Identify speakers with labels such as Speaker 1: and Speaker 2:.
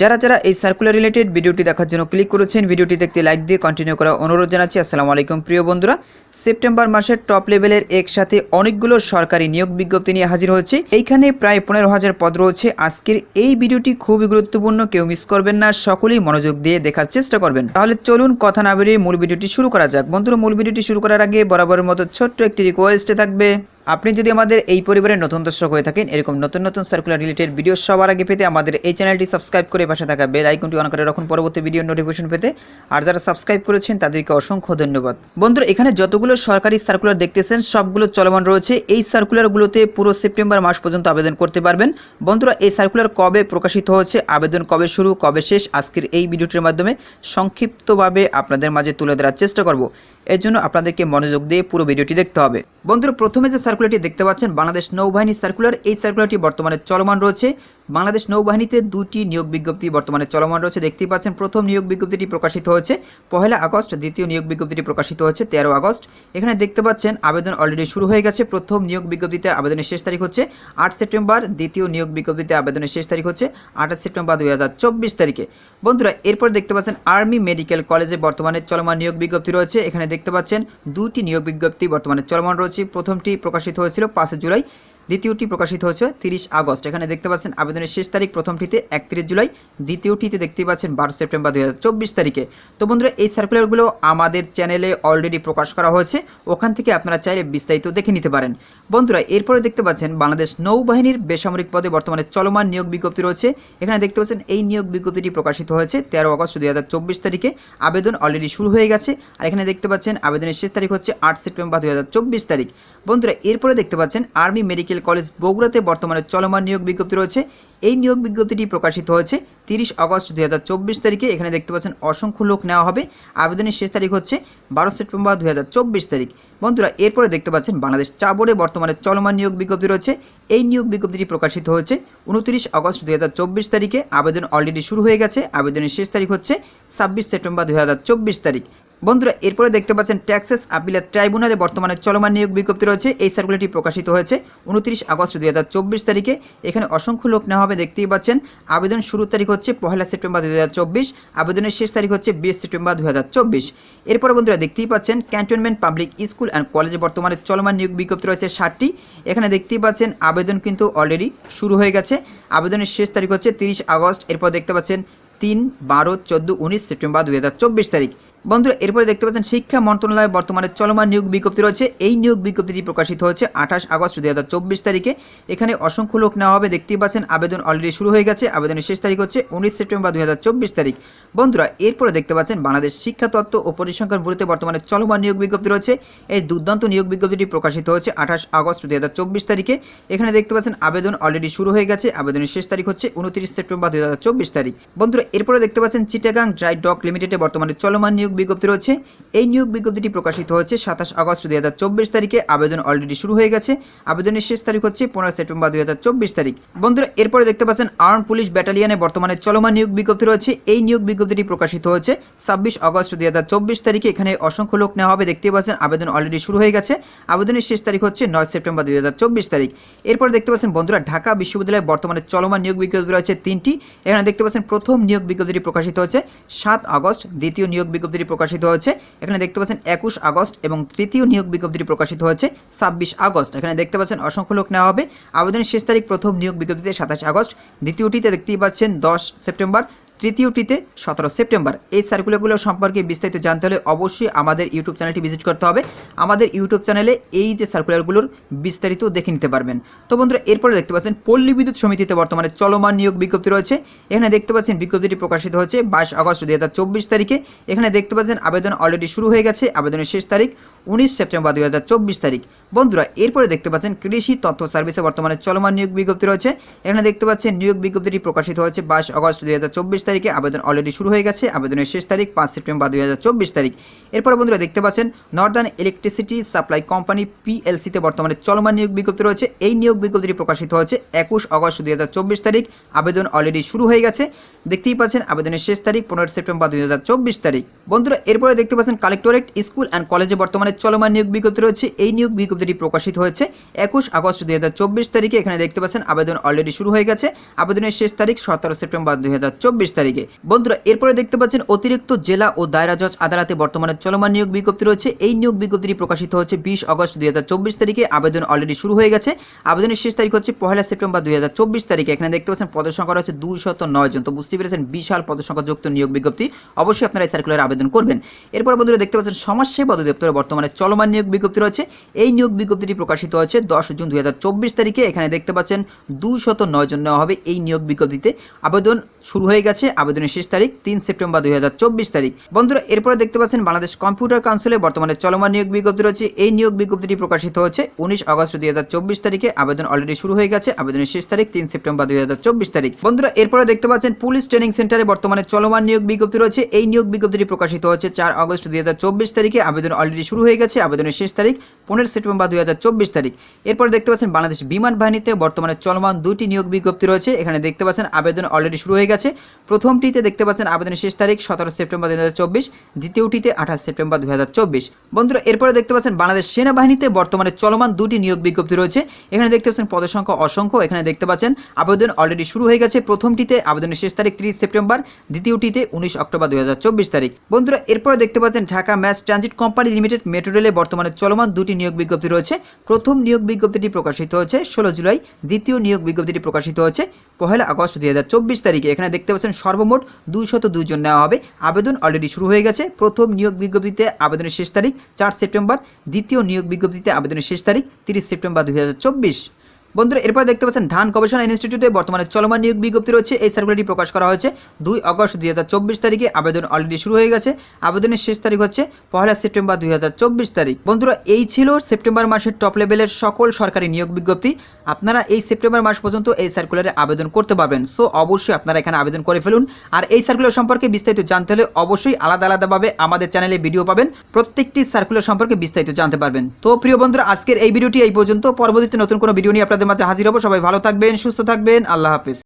Speaker 1: যারা যারা এই সার্কুলার রিলেটেড ভিডিওটি দেখার জন্য ক্লিক করেছেন ভিডিওটি দেখতে লাইক দিয়ে কন্টিনিউ করার অনুরোধ জানাচ্ছি। আসসালামু আলাইকুম, প্রিয় বন্ধুরা। সেপ্টেম্বর মাসের টপ লেভেলের একসাথে অনেকগুলো সরকারি নিয়োগ বিজ্ঞপ্তি নিয়ে হাজির হয়েছে। এইখানে প্রায় পনেরো হাজার পদ রয়েছে। আজকের এই ভিডিওটি খুবই গুরুত্বপূর্ণ। কেউ মিস করবেন না, সকলেই মনোযোগ দিয়ে দেখার চেষ্টা করবেন। তাহলে চলুন কথা না বেরিয়ে মূল ভিডিওটি শুরু করা যাক। বন্ধুরা, মূল ভিডিওটি শুরু করার আগে বরাবরের মতো ছোট্ট একটি রিকোয়েস্টে থাকবে। আপনি যদি আমাদের এই পরিবারের নতুন দর্শক হয়ে থাকেন, এরকম নতুন নতুন সার্কুলার রিলেটেড ভিডিও সবার আগে পেতে আমাদের এই চ্যানেলটি সাবস্ক্রাইব করে পাশে থাকা বেল আইকনটি অন করে রাখুন পরবর্তী ভিডিও নোটিফিকেশন পেতে। আর যারা সাবস্ক্রাইব করেছেন, তাদেরকে অসংখ্য ধন্যবাদ। বন্ধুরা, এখানে যতগুলো সরকারি সার্কুলার দেখতেছেন, সবগুলো চলমান রয়েছে। এই সার্কুলারগুলোতে পুরো সেপ্টেম্বর মাস পর্যন্ত আবেদন করতে পারবেন। বন্ধুরা, এই সার্কুলার কবে প্রকাশিত হয়েছে আবেদন কবে শুরু, কবে শেষ, আজকের এই ভিডিওটির মাধ্যমে সংক্ষিপ্তভাবে আপনাদের মাঝে তুলে ধরার চেষ্টা করব। এর জন্য আপনাদেরকে মনোযোগ দিয়ে পুরো ভিডিওটি দেখতে হবে। বন্ধুরা প্রথমে যে সার্কুলারটি দেখতে পাচ্ছেন বাংলাদেশ নৌবাহিনী সার্কুলার এই সার্কুলারটি বর্তমানে চলমান রয়েছে। বাংলাদেশ নৌবাহিনীতে দুটি নিয়োগ বিজ্ঞপ্তি বর্তমানে চলমান রয়েছে। দেখতেই পাচ্ছেন, প্রথম নিয়োগ বিজ্ঞপ্তিটি প্রকাশিত হয়েছে পহেলা আগস্ট, দ্বিতীয় নিয়োগ বিজ্ঞপ্তিটি প্রকাশিত হয়েছে তেরো আগস্ট। এখানে দেখতে পাচ্ছেন, আবেদন অলরেডি শুরু হয়ে গেছে। প্রথম নিয়োগ বিজ্ঞপ্তিতে আবেদনের শেষ তারিখ হচ্ছে আট সেপ্টেম্বর, দ্বিতীয় নিয়োগ বিজ্ঞপ্তিতে আবেদনের শেষ তারিখ হচ্ছে আঠাশ সেপ্টেম্বর দুই হাজার চব্বিশ তারিখে। বন্ধুরা, এরপর দেখতে পাচ্ছেন, আর্মি মেডিকেল কলেজে বর্তমানে চলমান নিয়োগ বিজ্ঞপ্তি রয়েছে। এখানে দেখতে পাচ্ছেন, দুটি নিয়োগ বিজ্ঞপ্তি বর্তমানে চলমান রয়েছে। প্রথমটি প্রকাশিত হয়েছিল পাঁচই জুলাই। দ্বিতীয়টি প্রকাশিত হয়েছে তিরিশ আগস্ট। এখানে দেখতে পাচ্ছেন আবেদনের শেষ তারিখ প্রথমটিতে একত্রিশ জুলাই, দ্বিতীয়টিতে দেখতে পাচ্ছেন বারো সেপ্টেম্বর দুই হাজার চব্বিশ তারিখে। তো বন্ধুরা, এই সার্কুলারগুলো আমাদের চ্যানেলে অলরেডি প্রকাশ করা হয়েছে, ওখান থেকে আপনারা চাইলে বিস্তারিত দেখে নিতে পারেন। বন্ধুরা, এরপরে দেখতে পাচ্ছেন বাংলাদেশ নৌবাহিনীর বেসামরিক পদে বর্তমানে চলমান নিয়োগ বিজ্ঞপ্তি রয়েছে। এখানে দেখতে পাচ্ছেন এই নিয়োগ বিজ্ঞপ্তিটি প্রকাশিত হয়েছে তেরো আগস্ট দুই হাজার চব্বিশ তারিখে। আবেদন অলরেডি শুরু হয়ে গেছে, আর এখানে দেখতে পাচ্ছেন আবেদনের শেষ তারিখ হচ্ছে আট সেপ্টেম্বর দুই হাজার চব্বিশ তারিখ। বন্ধুরা, এরপরে দেখতে পাচ্ছেন আর্মি মেডিকেল কলেজ বগুড়াতে বর্তমানে চলমান নিয়োগ বিজ্ঞপ্তি রয়েছে। এই নিয়োগ বিজ্ঞপ্তিটি প্রকাশিত হয়েছে তিরিশ আগস্ট দুই হাজার চব্বিশ তারিখে। এখানে দেখতে পাচ্ছেন অসংখ্য লোক নেওয়া হবে। আবেদনের শেষ তারিখ হচ্ছে বারো সেপ্টেম্বর দুই হাজার চব্বিশ তারিখ। বন্ধুরা, এরপরে দেখতে পাচ্ছেন বাংলাদেশ চা বোর্ডে বর্তমানে চলমান নিয়োগ বিজ্ঞপ্তি রয়েছে। এই নিয়োগ বিজ্ঞপ্তিটি প্রকাশিত হয়েছে উনত্রিশ আগস্ট দুই হাজার চব্বিশ তারিখে। আবেদন অলরেডি শুরু হয়ে গেছে। আবেদনের শেষ তারিখ হচ্ছে ছাব্বিশ সেপ্টেম্বর দুই হাজার চব্বিশ তারিখ। বন্ধুরা, এরপরে দেখতে পাচ্ছেন ট্যাক্সেস আপিলের ট্রাইব্যুনালে বর্তমানে চলমান নিয়োগ বিজ্ঞপ্তি রয়েছে। এই সার্কুলারটি প্রকাশিত হয়েছে উনত্রিশ আগস্ট দুই হাজার চব্বিশ তারিখে। এখানে অসংখ্য লোক নেওয়া হবে, দেখতেই পাচ্ছেন। আবেদন শুরুর তারিখ হচ্ছে পহেলা সেপ্টেম্বর দুই হাজার চব্বিশ, আবেদনের শেষ তারিখ হচ্ছে বিশ সেপ্টেম্বর দুই হাজার চব্বিশ। এরপরে বন্ধুরা, দেখতেই পাচ্ছেন ক্যান্টনমেন্ট পাবলিক স্কুল অ্যান্ড কলেজে বর্তমানে চলমান নিয়োগ বিজ্ঞপ্তি রয়েছে ষাটটি। এখানে দেখতেই পাচ্ছেন আবেদন কিন্তু অলরেডি শুরু হয়ে গেছে। আবেদনের শেষ তারিখ হচ্ছে তিরিশ আগস্ট। এরপর দেখতে পাচ্ছেন তিন বারো চোদ্দ উনিশ সেপ্টেম্বর দুই হাজার চব্বিশ তারিখ। বন্ধুরা, এরপরে দেখতে পাচ্ছেন শিক্ষা মন্ত্রণালয়ে বর্তমানে চলমান নিয়োগ বিজ্ঞপ্তি রয়েছে। এই নিয়োগ বিজ্ঞপ্তিটি প্রকাশিত হয়েছে আঠাশ আগস্ট দুই হাজার চব্বিশ তারিখে। এখানে অসংখ্য লোক নেওয়া হবে, দেখতেই পাচ্ছেন আবেদন অলরেডি শুরু হয়ে গেছে। আবেদনের শেষ তারিখ হচ্ছে উনিশ সেপ্টেম্বর দুই হাজার চব্বিশ তারিখ। বন্ধুরা, এরপরে দেখতে পাচ্ছেন বাংলাদেশ শিক্ষা তত্ত্ব ও পরিসংখ্যান ব্যুরোতে বর্তমানে চলমান নিয়োগ বিজ্ঞপ্তি রয়েছে। এই দুর্দান্ত নিয়োগ বিজ্ঞপ্তিটি প্রকাশিত হয়েছে আঠাশ আগস্ট দুই হাজার চব্বিশ তারিখে। এখানে দেখতে পাচ্ছেন আবেদন অলরেডি শুরু হয়ে গেছে। আবেদনের শেষ তারিখ হচ্ছে উনত্রিশ সেপ্টেম্বর দুই হাজার চব্বিশ তারিখ। বন্ধুরা, এরপরে দেখতে পাচ্ছেন চিটাগাং ড্রাই ডক লিমিটেডে বর্তমানে চলমান নিয়োগ বিজ্ঞপ্তি রয়েছে। এই নিয়োগ বিজ্ঞপ্তিটি প্রকাশিত হয়েছে সাতাশ আগস্ট দুই হাজার চব্বিশ তারিখে। আবেদন অলরেডি শুরু হয়ে গেছে। আবেদনের শেষ তারিখ হচ্ছে পনেরো সেপ্টেম্বর দুই হাজার চব্বিশ তারিখ। বন্ধুরা, এরপরে দেখতে পাচ্ছেন আর্ম পুলিশ ব্যাটালিয়নে বর্তমানে চলমান নিয়োগ বিজ্ঞপ্তি রয়েছে। এই নিয়োগ বিজ্ঞপ্তিটি প্রকাশিত হয়েছে ছাব্বিশ আগস্ট দুই তারিখে। এখানে অসংখ্য লোক নেওয়া হবে। দেখতে পাচ্ছেন আবেদন অলরেডি শুরু হয়ে গেছে। আবেদনের শেষ তারিখ হচ্ছে নয় সেপ্টেম্বর দুই হাজার চব্বিশ তারিখ। এরপর দেখতে পাচ্ছেন বন্ধুরা, ঢাকা বিশ্ববিদ্যালয়ে বর্তমানে চলমান নিয়োগ বিজ্ঞপ্তি রয়েছে তিনটি। এখানে দেখতে পাচ্ছেন প্রথম নিয়োগ বিজ্ঞপ্তিটি প্রকাশিত হয়েছে সাত আগস্ট। দ্বিতীয় নিয়োগ বিজ্ঞপ্তিটি প্রকাশিত হয়েছে। এখানে দেখতে পাচ্ছেন একুশ আগস্ট এবং তৃতীয় নিয়োগ বিজ্ঞপ্তিটি প্রকাশিত হয়েছে ছাব্বিশ আগস্ট। এখানে দেখতে পাচ্ছেন অসংখ্য লোক নেওয়া হবে। আবেদনের শেষ তারিখ প্রথম নিয়োগ বিজ্ঞপ্তিতে সাতাশ আগস্ট। দ্বিতীয়টিতে দেখতেই পাচ্ছেন দশ সেপ্টেম্বর। তৃতীয়টিতে সতেরো সেপ্টেম্বর। এই সার্কুলারগুলো সম্পর্কে বিস্তারিত জানতে হলে অবশ্যই আমাদের ইউটিউব চ্যানেলটি ভিজিট করতে হবে। আমাদের ইউটিউব চ্যানেলে এই যে সার্কুলারগুলোর বিস্তারিত দেখে নিতে পারবেন। তো বন্ধুরা, এরপরে দেখতে পাচ্ছেন পল্লী বিদ্যুৎ সমিতিতে বর্তমানে চলমান নিয়োগ বিজ্ঞপ্তি রয়েছে। এখানে দেখতে পাচ্ছেন বিজ্ঞপ্তিটি প্রকাশিত হয়েছে বাইশ আগস্ট দুই হাজার চব্বিশ তারিখে। এখানে দেখতে পাচ্ছেন আবেদন অলরেডি শুরু হয়ে গেছে, আবেদনের শেষ তারিখ উনিশ সেপ্টেম্বর দুই হাজার চব্বিশ তারিখ। বন্ধুরা, এরপরে দেখতে পাচ্ছেন কৃষি তথ্য সার্ভিসে বর্তমানে চলমান নিয়োগ বিজ্ঞপ্তি রয়েছে। এখানে দেখতে পাচ্ছেন নিয়োগ বিজ্ঞপ্তিটি প্রকাশিত হয়েছে বাইশ আগস্ট দুই তারিখে। আবেদন অলরেডি শুরু হয়ে গেছে। আবেদনের শেষ তারিখ পাঁচ সেপ্টেম্বর দুই হাজার চব্বিশ তারিখ। এরপরে বন্ধুরা দেখতে পাচ্ছেন নর্দার্ন ইলেকট্রিসিটি সাপ্লাই কোম্পানি পিএলসিতে বর্তমানে চলমান নিয়োগ বিজ্ঞপ্তি রয়েছে। এই নিয়োগ বিজ্ঞপ্তিটি প্রকাশিত হয়েছে একুশ অগস্ট দুই হাজার চব্বিশ তারিখ। আবেদন অলরেডি শুরু হয়ে গেছে। দেখতেই পাচ্ছেন, আবেদনের শেষ তারিখ পনেরো সেপ্টেম্বর দুই হাজার চব্বিশ তারিখ। বন্ধুরা, এরপরে দেখতে পাচ্ছেন কালেক্টরেট স্কুল অ্যান্ড কলেজে বর্তমানে চলমান নিয়োগ বিজ্ঞপ্তি রয়েছে। এই নিয়োগ বিজ্ঞপ্তিটি প্রকাশিত হয়েছে একুশ আগস্ট দুই হাজার চব্বিশ তারিখে। এখানে দেখতে পাচ্ছেন, আবেদন অলরেডি শুরু হয়ে গেছে। আবেদনের শেষ তারিখ সতেরো সেপ্টেম্বর দুই হাজার চব্বিশ তারিখে। বন্ধুরা, এরপরে দেখতে পাচ্ছেন অতিরিক্ত জেলা ও দায়রা জজ আদালতে বর্তমানে চলমান নিয়োগ বিজ্ঞপ্তি রয়েছে। এই নিয়োগ বিজ্ঞপ্তিটি প্রকাশিত হচ্ছে বিশ আগস্ট দুই হাজার চব্বিশ তারিখে। আবেদন অলরেডি শুরু হয়ে গেছে। আবেদনের শেষ তারিখ হচ্ছে পহেলা সেপ্টেম্বর দুই হাজার চব্বিশ তারিখে। এখানে দেখতে পাচ্ছেন পদসংখ্যা রয়েছে দুইশত নয় জন। তো বুঝতে পেরেছেন, বিশাল পদসংখ্যা যুক্ত নিয়োগ বিজ্ঞপ্তি। অবশ্যই আপনারা এই সার্কুলার আবেদন করবেন। এরপর বন্ধুরা দেখতে পাচ্ছেন সমাজসেবা অধিদপ্তরে বর্তমানে চলমান নিয়োগ বিজ্ঞপ্তি রয়েছে। এই নিয়োগ বিজ্ঞপ্তিটি প্রকাশিত হয়েছে দশ জুন দুই হাজার চব্বিশ তারিখে। এখানে দেখতে পাচ্ছেন দুইশত নয় জন নেওয়া হবে এই নিয়োগ বিজ্ঞপ্তিতে। আবেদন শুরু হয়ে গেছে। আবেদনের শেষ তারিখ তিন সেপ্টেম্বর দুই হাজার চব্বিশ তারিখ। বন্ধুরা, এরপরে দেখতে পাচ্ছেন বাংলাদেশ কম্পিউটার কাউন্সিলে বর্তমানে চলমান নিয়োগ বিজ্ঞপ্তি রয়েছে। এই নিয়োগ বিজ্ঞপ্তিটি প্রকাশিত হচ্ছে উনিশ আগস্ট দুই তারিখে। আবেদন অলরেডি শুরু হয়ে গেছে। আবেদনের শেষ তারিখ তিন সেপ্টেম্বর দুই হাজার চব্বিশ তারিখ। বন্ধুরা, এরপরে দেখতে পাচ্ছেন পুলিশ ট্রেনিং সেন্টারে বর্তমানে চলমান নিয়োগ বিজ্ঞপ্তি রয়েছে। এই নিয়োগ বিজ্ঞপ্তিটি প্রকাশিত হচ্ছে চার আগস্ট দুই তারিখে। আবেদন অলরেডি শুরু হয়ে গেছে। আবেদনের শেষ তারিখ পনেরো সেপ্টেম্বর দুই হাজার চব্বিশ তারিখ। এরপর দেখতে পাচ্ছেন বাংলাদেশ বিমান বাহিনীতে বর্তমানে চলমান দুটি নিয়োগ বিজ্ঞপ্তি রয়েছে। এখানে দেখতে পাচ্ছেন আবেদন অলরেডি শুরু হয়ে গেছে। প্রথমটিতে দেখতে পাচ্ছেন আবেদনের শেষ তারিখ সতেরো সেপ্টেম্বর দুই হাজার চব্বিশ, দ্বিতীয়টিতে আঠাশ সেপ্টেম্বর দুই হাজার চব্বিশ। বন্ধুরা, এরপরে দেখতে পাচ্ছেন বাংলাদেশ সেনাবাহিনীতে বর্তমানে চলমান দুটি নিয়োগ বিজ্ঞপ্তি রয়েছে। এখানে দেখতে পাচ্ছেন পদসংখ্যা অসংখ্য। এখানে দেখতে পাচ্ছেন আবেদন অলরেডি শুরু হয়ে গেছে প্রথমটিতে আবেদনের শেষ তারিখ ত্রিশ সেপ্টেম্বর, দ্বিতীয়টিতে উনিশ অক্টোবর দুই হাজার চব্বিশ তারিখ। বন্ধুরা, এরপরে দেখতে পাচ্ছেন Dhaka mass transit company limited metro রেলে বর্তমানে চলমান দুটি নিয়োগ বিজ্ঞপ্তি রয়েছে। প্রথম নিয়োগ বিজ্ঞপ্তিটি প্রকাশিত হয়েছে ষোলো জুলাই, দ্বিতীয় নিয়োগ বিজ্ঞপ্তিটি প্রকাশিত হয়েছে পহেলা আগস্ট দুই হাজার চব্বিশ তারিখে। এখানে দেখতে পাচ্ছেন সর্বমোট দুইশত দুজন নেওয়া হবে। আবেদন অলরেডি শুরু হয়ে গেছে। প্রথম নিয়োগ বিজ্ঞপ্তিতে আবেদনের শেষ তারিখ চার সেপ্টেম্বর, দ্বিতীয় নিয়োগ বিজ্ঞপ্তিতে আবেদনের শেষ তারিখ তিরিশ সেপ্টেম্বর দুই হাজার চব্বিশ। বন্ধুরা, এরপর দেখতে পাচ্ছেন, ধান গবেষণা ইনস্টিটিউটে বর্তমানে চলমান নিয়োগ বিজ্ঞপ্তি রয়েছে। এই সার্কুলারটি প্রকাশ করা হয়েছে দুই আগস্ট দুই তারিখে। আবেদন অলরেডি শুরু হয়ে গেছে। আবেদনের শেষ তারিখ হচ্ছে পহেলা সেপ্টেম্বর দুই হাজার চব্বিশ তারিখ। বন্ধুরা, এই ছিল সেপ্টেম্বর মাসের টপ লেভেলের সকল সরকারি নিয়োগ বিজ্ঞপ্তি। আপনারা এই সেপ্টেম্বর মাস পর্যন্ত এই সার্কুলারে আবেদন করতে পারবেন। সো অবশ্যই আপনারা এখানে আবেদন করে ফেলুন। আর এই সার্কুলার সম্পর্কে বিস্তারিত জানতে হলে অবশ্যই আলাদা আলাদাভাবে আমাদের চ্যানেলে ভিডিও পাবেন। প্রত্যেকটি সার্কুলার সম্পর্কে বিস্তারিত জানতে পারবেন। তো, প্রিয় বন্ধুরা, আজকের এই ভিডিওটি এই পর্যন্ত। পরবর্তীতে নতুন কোনো ভিডিও নিয়ে আপনাদের মাঝে হাজির হব। সবাই ভালো থাকবেন সুস্থ থাকবেন। আল্লাহ হাফিজ।